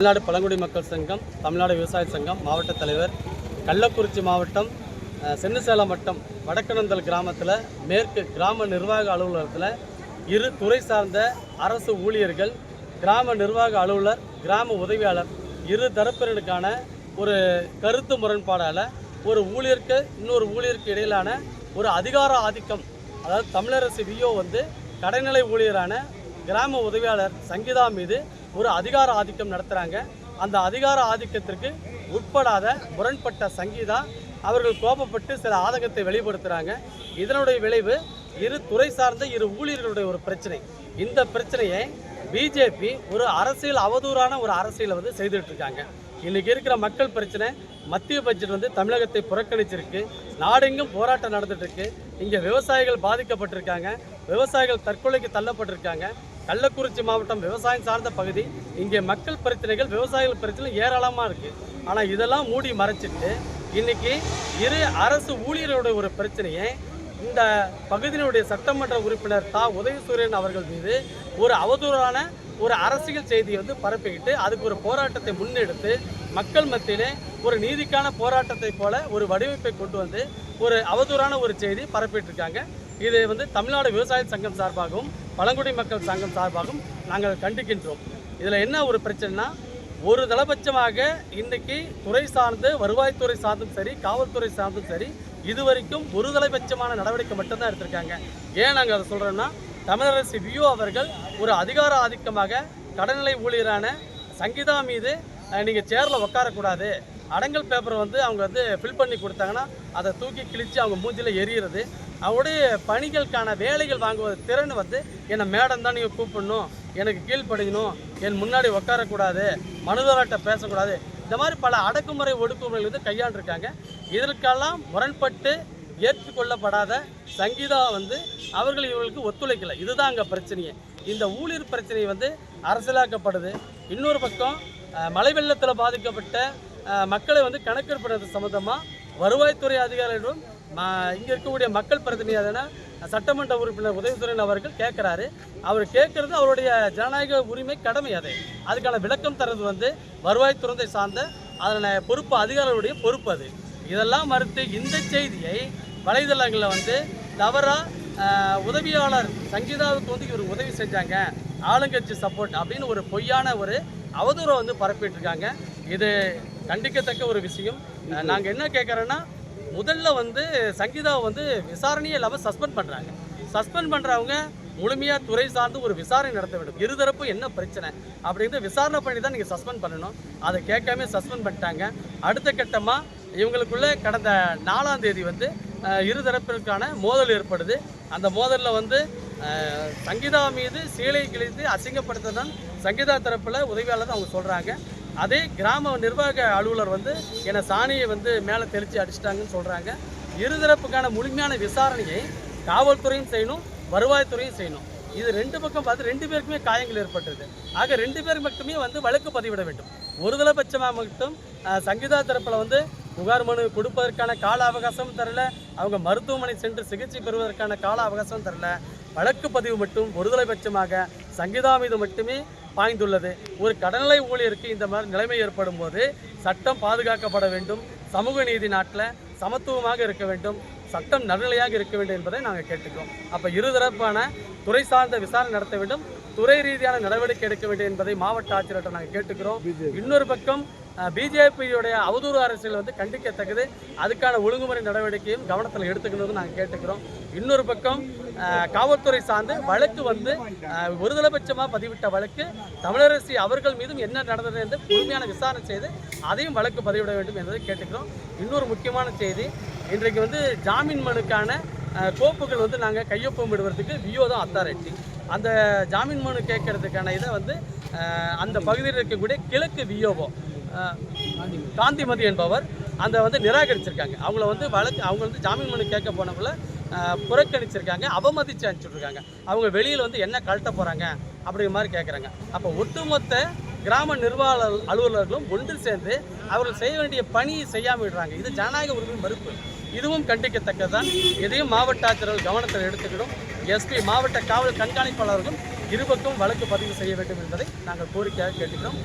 தமிழ்நாடு பழங்குடி மக்கள் சங்கம் தமிழ்நாடு விவசாய சங்கம் மாவட்ட தலைவர் கள்ளக்குறிச்சி மாவட்டம் சென்னசேலம் மட்டம் வட்டம் வடக்கனந்தல் கிராமத்தில் மேற்கு கிராம நிர்வாக அலுவலகத்தில் இரு துறை சார்ந்த அரசு ஊழியர்கள் கிராம நிர்வாக அலுவலர் கிராம உதவியாளர் இரு தரப்பினருக்கான ஒரு கருத்து முரண்பாடால் ஒரு ஊழியருக்கு இன்னொரு ஊழியருக்கு இடையிலான ஒரு அதிகார ஆதிக்கம் அதாவது தமிழரசு விஓ வந்து கடைநிலை ஊழியரான கிராம உதவியாளர் சங்கீதா மீது ஒரு அதிகார ஆதிக்கம் நடத்துகிறாங்க அந்த அதிகார ஆதிக்கத்திற்கு உட்படாத முரண்பட்ட சங்கீதா அவர்கள் கோபப்பட்டு சில ஆதங்கத்தை வெளிப்படுத்துகிறாங்க இதனுடைய விளைவு இரு துறை சார்ந்த இரு ஊழியர்களுடைய ஒரு பிரச்சனை. இந்த பிரச்சனையை பிஜேபி ஒரு அரசியல் அவதூறான ஒரு அரசியலை வந்து செய்துட்டு இருக்காங்க. இன்றைக்கி இருக்கிற மக்கள் பிரச்சனை மத்திய பட்ஜெட் வந்து தமிழகத்தை புறக்கணிச்சிருக்கு. நாடெங்கும் போராட்டம் நடந்துகிட்ருக்கு இங்கே விவசாயிகள் பாதிக்கப்பட்டிருக்காங்க. விவசாயிகள் தற்கொலைக்கு தள்ளப்பட்டிருக்காங்க. கள்ளக்குறிச்சி மாவட்டம் விவசாயம் சார்ந்த பகுதி. இங்கே மக்கள் பிரச்சனைகள் விவசாயிகள் பிரச்சனை ஏராளமாக இருக்குது ஆனால் இதெல்லாம் மூடி மறைச்சிட்டு இன்னைக்கு இரு அரசு ஊழியர்களுடைய ஒரு பிரச்சனையை இந்த பகுதியினுடைய சட்டமன்ற உறுப்பினர் தா. உதயசூரியன் அவர்கள் மீது ஒரு அவதூறான ஒரு அரசியல் செய்தியை வந்து பரப்பிக்கிட்டு அதுக்கு ஒரு போராட்டத்தை முன்னெடுத்து மக்கள் மத்தியிலே ஒரு நீதிக்கான போராட்டத்தை போல ஒரு வடிவமைப்பை கொண்டு வந்து ஒரு அவதூறான ஒரு செய்தி பரப்பிட்டு இருக்காங்க இது வந்து தமிழ்நாடு விவசாய சங்கம் சார்பாகவும் பழங்குடி மக்கள் சங்கம் சார்பாகவும் நாங்கள் கண்டிக்கின்றோம். இதில் என்ன ஒரு பிரச்சனைனா ஒரு தளபட்சமாக இன்றைக்கி துறை சார்ந்து வருவாய்த்துறை சார்ந்தும் சரி காவல்துறை சார்ந்தும் சரி இதுவரைக்கும் ஒருதலைபட்சமான நடவடிக்கை மட்டும்தான் எடுத்திருக்காங்க. ஏன் நாங்கள் அதை சொல்கிறோம்னா தமிழரசு வியூ அவர்கள் ஒரு அதிகார ஆதிக்கமாக கடநிலை ஊழியரான சங்கீதா மீது நீங்கள் சேரில் உட்காரக்கூடாது அடங்கல் பேப்பரை வந்து அவங்க வந்து ஃபில் பண்ணி கொடுத்தாங்கன்னா அதை தூக்கி கிழித்து அவங்க மூஞ்சியில் எரியிறது. அவருடைய பணிகளுக்கான வேலைகள் வாங்குவது திறன் வந்து என்னை மேடம் தான் நீங்கள் கூப்பிடணும். எனக்கு கீழ்ப்படியணும். என் முன்னாடி உட்காரக்கூடாது மனுதராட்ட பேசக்கூடாது. இந்த மாதிரி பல அடக்குமுறை ஒடுக்குமுறைகள் வந்து கையாண்டிருக்காங்க. இதற்கெல்லாம் முரண்பட்டு ஏற்றுக்கொள்ளப்படாத சங்கீதா வந்து அவர்கள் இவர்களுக்கு ஒத்துழைக்கல. இதுதான் அங்கே பிரச்சனையே. இந்த ஊழியர் பிரச்சனை வந்து அரசியலாக்கப்படுது. இன்னொரு பக்கம் மழை வெள்ளத்தில் பாதிக்கப்பட்ட மக்களை வந்து கணக்கெடுப்பது சம்மந்தமாக வருவாய்த்துறை அதிகாரிகளிடம் இங்கே இருக்கக்கூடிய மக்கள் பிரதிநிதியான சட்டமன்ற உறுப்பினர் உதயசுரன் அவர்கள் கேட்குறாரு அவர் கேட்குறது அவருடைய ஜனநாயக உரிமை கடமை அது. அதுக்கான விளக்கம் தரது வந்து வருவாய்த்துறை சார்ந்த அதன பொறுப்பு அதிகாரிகளுடைய பொறுப்பு அது. இதெல்லாம் மறுத்து இந்த செய்தியை வலைதளங்களில் வந்து தவறாக உதவியாளர் சங்கீதாவுக்கு வந்து இவர் உதவி செஞ்சாங்க. ஆளுங்கட்சி சப்போர்ட் அப்படின்னு ஒரு பொய்யான ஒரு அவதூறை வந்து பரப்பிட்டு இருக்காங்க. இது கண்டிக்கத்தக்க ஒரு விஷயம். நாங்கள் என்ன கேட்குறோன்னா முதல்ல வந்து சங்கீதாவை வந்து விசாரணையே இல்லாமல் சஸ்பெண்ட் பண்ணுறாங்க சஸ்பெண்ட் பண்ணுறவங்க முழுமையாக துறை சார்ந்து ஒரு விசாரணை நடத்த வேண்டும். இருதரப்பு என்ன பிரச்சனை? அப்படிங்கிறது விசாரணை பண்ணி தான் நீங்கள் சஸ்பெண்ட் பண்ணணும். அதை கேட்காம சஸ்பெண்ட் பண்ணிட்டாங்க. அடுத்த கட்டமாக இவங்களுக்குள்ளே கடந்த நாலாம் தேதி வந்து இருதரப்பிற்கான மோதல் ஏற்படுது. அந்த மோதலில் வந்து சங்கீதா மீது சீலை கிழித்து அசிங்கப்படுத்ததான் சங்கீதா தரப்பில் உதவியாளர் அவங்க சொல்கிறாங்க அதே கிராம நிர்வாக அலுவலர் வந்து என்னை சாணியை வந்து மேலே தெளித்து அடிச்சிட்டாங்கன்னு சொல்கிறாங்க இருதரப்புக்கான முழுமையான விசாரணையை காவல்துறையும் செய்யணும் வருவாய்த்துறையும் செய்யணும். இது ரெண்டு பக்கம் பார்த்து ரெண்டு பேருக்குமே காயங்கள் ஏற்பட்டது ஆக ரெண்டு பேர் மட்டுமே வந்து வழக்கு பதிவிட வேண்டும். ஒரு தலைபட்சமாக மட்டும் சங்கீதா தரப்பில் வந்து புகார் மனு கொடுப்பதற்கான கால அவகாசம் தரல. அவங்க மருத்துவமனை சென்று சிகிச்சை பெறுவதற்கான கால அவகாசம் தரல. வழக்கு பதிவு மட்டும் ஒரு தலைபட்சமாக சங்கீதா மீது மட்டுமே பாய்ந்துள்ளது. ஒரு கடநிலை ஊழியருக்கு இந்த மாதிரி நிலைமை ஏற்படும் போது சட்டம் பாதுகாக்கப்பட வேண்டும். சமூக நீதி நாட்டில் சமத்துவமாக இருக்க வேண்டும். சட்டம் நடுநிலையாக இருக்க வேண்டும் என்பதை நாங்கள் கேட்டுக்கிறோம். அப்போ இருதரப்பான துறை சார்ந்த விசாரணை நடத்த வேண்டும். துறை ரீதியான நடவடிக்கை எடுக்க வேண்டும் என்பதை மாவட்ட ஆட்சியர்கிட்ட நாங்கள் கேட்டுக்கிறோம். இன்னொரு பக்கம் பிஜேபியுடைய அவதூறு அரசியல் வந்து கண்டிக்கத்தக்கது. அதுக்கான ஒழுங்குமுறை நடவடிக்கையும் கவனத்தில் எடுத்துக்கணும்னு நாங்கள் கேட்டுக்கிறோம். இன்னொரு பக்கம் காவல்துறை சார்ந்து வழக்கு வந்து அஹ், ஒருதலைபட்சமாக பதிவிட்ட வழக்கு தமிழரசி அவர்கள் மீதும் என்ன நடந்தது என்று பொறுமையான விசாரணை செய்து அதையும் வழக்கு பதிவிட வேண்டும் என்பதை கேட்டுக்கிறோம். இன்னொரு முக்கியமான செய்தி இன்றைக்கு வந்து ஜாமீன் மனுக்கான கோப்புகள் வந்து நாங்கள் கையொப்பம் விடுவதற்கு வியோதம் தான் அத்தாரிட்டி அந்த ஜாமீன் மனு கேட்கறதுக்கான இதை வந்து அந்த பகுதியில் இருக்கக்கூடிய கிழக்கு விஓஓ காந்திமதி என்பவர் அந்த வந்து நிராகரிச்சிருக்காங்க. அவங்கள வந்து வழக்கு அவங்க வந்து ஜாமீன் மனு கேட்க போனவங்கள புறக்கணிச்சிருக்காங்க அவமதிச்சு அனுப்பிச்சுட்ருக்காங்க. அவங்க வெளியில் வந்து என்ன கழட்ட போகிறாங்க அப்படிங்கிற மாதிரி கேட்குறாங்க அப்போ ஒட்டுமொத்த கிராம நிர்வாக அலுவலர்களும் ஒன்று சேர்ந்து அவர்கள் செய்ய வேண்டிய பணியை செய்யாமல் விடுறாங்க. இது ஜனநாயக உரிமை மறுப்பு. இதுவும் கண்டிக்கத்தக்கதுதான். இதையும் மாவட்ட ஆட்சியர்கள் கவனத்தில் எடுத்துக்கிடும். எஸ்பி மாவட்ட காவல் கண்காணிப்பாளர்களும் இருபக்கும் வழக்கு பதிவு செய்ய வேண்டும் என்பதை நாங்கள் கோரிக்கையாக கேட்டுக்கிறோம்.